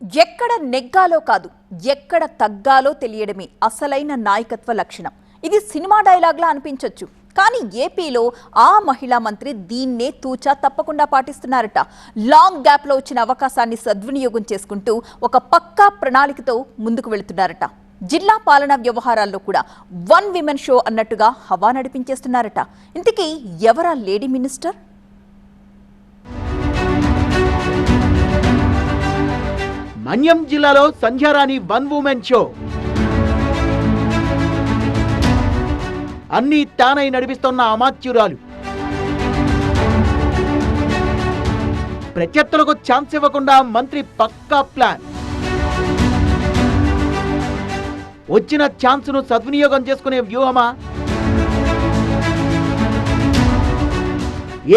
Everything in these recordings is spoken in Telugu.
ఎక్కడ నెగ్గాలో కాదు ఎక్కడ తగ్గాలో తెలియడమే అసలైన నాయకత్వ లక్షణం. ఇది సినిమా డైలాగ్లా అనిపించొచ్చు. కానీ ఏపీలో ఆ మహిళా మంత్రి దీన్నే తూచా తప్పకుండా పాటిస్తున్నారట. లాంగ్ గ్యాప్లో వచ్చిన అవకాశాన్ని సద్వినియోగం చేసుకుంటూ ఒక పక్కా ప్రణాళికతో ముందుకు వెళుతున్నారట. జిల్లా పాలనా వ్యవహారాల్లో కూడా వన్ విమెన్ షో అన్నట్టుగా హవా నడిపించేస్తున్నారట. ఇంతకీ ఎవరా లేడీ మినిస్టర్? మన్యం జిల్లాలో సంధ్యారాణి వన్ ఉమెన్ షో. అన్ని తానై నడిపిస్తున్న అమాత్యురాలు. ప్రత్యర్థులకు ఛాన్స్ ఇవ్వకుండా మంత్రి పక్కా ప్లాన్. వచ్చిన ఛాన్స్ను సద్వినియోగం చేసుకునే వ్యూహమా?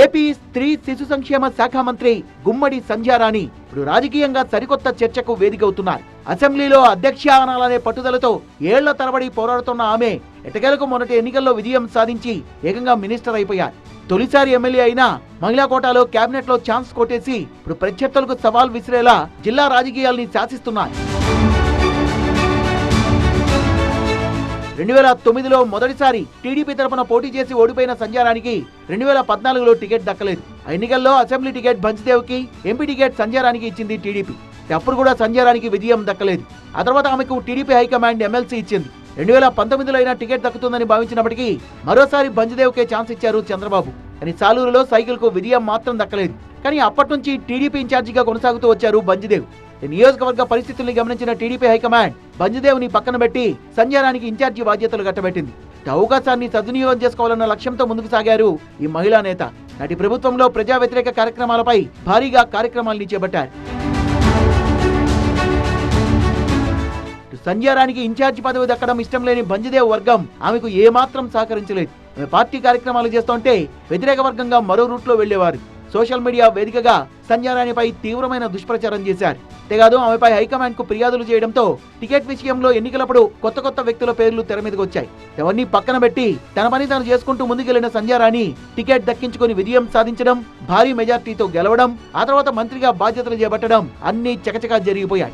ఏపీ స్త్రీ శిశు సంక్షేమ శాఖ మంత్రి గుమ్మడి సంధ్యారాణి ఇప్పుడు రాజకీయంగా సరికొత్త చర్చకు వేదికవుతున్నారు. అసెంబ్లీలో అధ్యక్ష అనాలనే పట్టుదలతో ఏళ్ళ తరబడి పోరాడుతున్న ఆమె ఎటకేలకు మొన్నటి ఎన్నికల్లో విజయం సాధించి ఏకంగా మినిస్టర్ అయిపోయారు. తొలిసారి ఎమ్మెల్యే అయినా మహిళా కోటాలో కేబినెట్లో ఛాన్స్ కొట్టేసి ఇప్పుడు ప్రత్యర్థులకు సవాల్ విసిరేలా జిల్లా రాజకీయాల్ని శాసిస్తున్నారు. రెండు వేల తొమ్మిదిలో మొదటిసారి టీడీపీ తరపున పోటీ చేసి ఓడిపోయిన సంజారానికి రెండు వేల పద్నాలుగులో టికెట్ దక్కలేదు. ఆ ఎన్నికల్లో అసెంబ్లీ టికెట్ బంచిదేవ్కి ఎంపీ టికెట్ సంజారానికి ఇచ్చింది టీడీపీ. అప్పుడు కూడా సంజారానికి విజయం దక్కలేదు. ఆ తర్వాత ఆమెకు టీడీపీ హైకమాండ్ ఎమ్మెల్సీ ఇచ్చింది. రెండు వేల పంతొమ్మిదిలో అయినా టికెట్ దక్కుతుందని భావించినప్పటికీ మరోసారి బంజదేవ్కే ఛాన్స్ ఇచ్చారు చంద్రబాబు. కానీ సాలూరులో సైకిల్కు విజయం మాత్రం దక్కలేదు. కానీ అప్పటి నుంచి టీడీపీ ఇన్ఛార్జిగా కొనసాగుతూ వచ్చారు బంజిదేవ్ నియోజకవర్గ పరిస్థితుల్ని గమనించిన టీడీపీ హైకమాండ్ బంజదేవ్ని పక్కన పెట్టి సంజయారానికి ఇన్ఛార్జి బాధ్యతలు కట్టబెట్టింది. అవకాశాన్ని సద్వినియోగం చేసుకోవాలన్న లక్ష్యంతో ముందుకు సాగారు ఈ మహిళా నేత. నాటి ప్రభుత్వంలో ప్రజా వ్యతిరేక కార్యక్రమాలపై భారీగా కార్యక్రమాల్ని చేపట్టారు ఇటు సంధ్యారానికి ఇన్ఛార్జి పదవి దక్కడం ఇష్టం లేని బంజదేవ్ వర్గం ఆమెకు ఏమాత్రం సహకరించలేదు. ఆమె పార్టీ కార్యక్రమాలు చేస్తుంటే వ్యతిరేక వర్గంగా మరో రూట్లో వెళ్ళేవారు. సోషల్ మీడియా వేదికగా సంధ్యారాణిపై తీవ్రమైన దుష్ప్రచారం చేశారు. అంతేకాదు ఆమెపై హైకమాండ్కు ఫిర్యాదులు చేయడంతో టికెట్ విషయంలో ఎన్నికలప్పుడు కొత్త కొత్త వ్యక్తుల పేర్లు తెర మీదకి వచ్చాయి ఎవరిని పక్కన పెట్టి తన పని తాను చేసుకుంటూ ముందుకెళ్ళిన సంధ్యారాణి టికెట్ దక్కించుకొని విజయం సాధించడం భారీ మెజార్టీతో గెలవడం ఆ తర్వాత మంత్రిగా బాధ్యతలు చేపట్టడం అన్ని చకచకా జరిగిపోయాయి.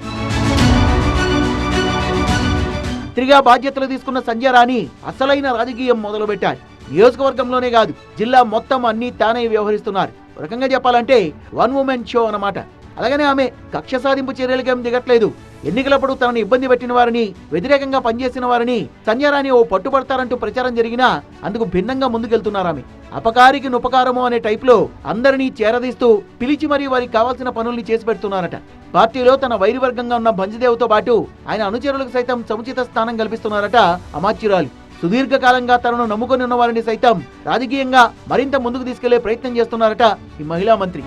తిరిగా బాధ్యతలు తీసుకున్న సంధ్యారాణి రాణి అసలైన రాజకీయం మొదలుపెట్టారు నియోజకవర్గంలోనే కాదు జిల్లా మొత్తం అన్ని తానే వ్యవహరిస్తున్నారు. ఒక రకంగా చెప్పాలంటే వన్ ఉమెన్ షో అన్నమాట. అలాగనే ఆమె కక్ష సాధింపు చర్యలకేం దిగట్లేదు. ఎన్నికలప్పుడు తనను ఇబ్బంది పెట్టిన వారిని వ్యతిరేకంగా పనిచేసిన వారిని సంజయరాణి ఓ పట్టుబడతారంటూ ప్రచారం జరిగినా అందుకు భిన్నంగా ముందుకెళ్తున్నారామె అపకారికి నుపకారము అనే టైప్లో అందరినీ చేరదీస్తూ పిలిచి మరీ వారికి కావాల్సిన పనుల్ని చేసి పెడుతున్నారట. పార్టీలో తన వైరివర్గంగా ఉన్న భంజదేవ్తో పాటు ఆయన అనుచరులకు సైతం సముచిత స్థానం కల్పిస్తున్నారట అమాచ్యురాలు సుదీర్ఘకాలంగా తనను నమ్ముకొని ఉన్న వారిని సైతం రాజకీయంగా మరింత ముందుకు తీసుకెళ్ళే ప్రయత్నం చేస్తున్నారట ఈ మహిళా మంత్రి.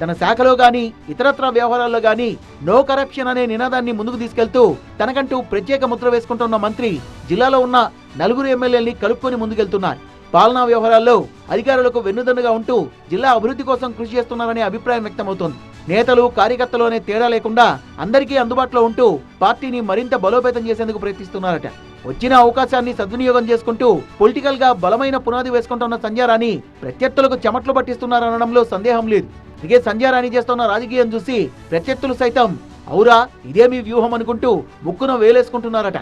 తన శాఖలో గాని ఇతరత్ర వ్యవహారాల్లో గాని నో కరప్షన్ అనే నినాదాన్ని ముందుకు తీసుకెళ్తూ తనకంటూ ప్రత్యేక ముద్ర వేసుకుంటున్న మంత్రి జిల్లాలో ఉన్న నలుగురు ఎమ్మెల్యేల్ని కలుపుకొని ముందుకెళ్తున్నారు. పాలనా వ్యవహారాల్లో అధికారులకు వెన్నుదన్నుగా ఉంటూ జిల్లా అభివృద్ధి కోసం కృషి చేస్తున్నారనే అభిప్రాయం వ్యక్తమవుతోంది. నేతలు కార్యకర్తలు అనే తేడా లేకుండా అందరికీ అందుబాటులో ఉంటూ పార్టీని మరింత బలోపేతం చేసేందుకు ప్రయత్నిస్తున్నారట. వచ్చిన అవకాశాన్ని సద్వినియోగం చేసుకుంటూ పొలిటికల్గా బలమైన పునాది వేసుకుంటున్న సంధ్యారాణి ప్రత్యర్థులకు చెమట్లు పట్టిస్తున్నారనడంలో సందేహం లేదు. ఇదే సంధ్యారాణి చేస్తున్న రాజకీయం చూసి ప్రత్యర్థులు సైతం అవురా ఇదే మీ వ్యూహం అనుకుంటూ ముక్కున వేలేసుకుంటున్నారట.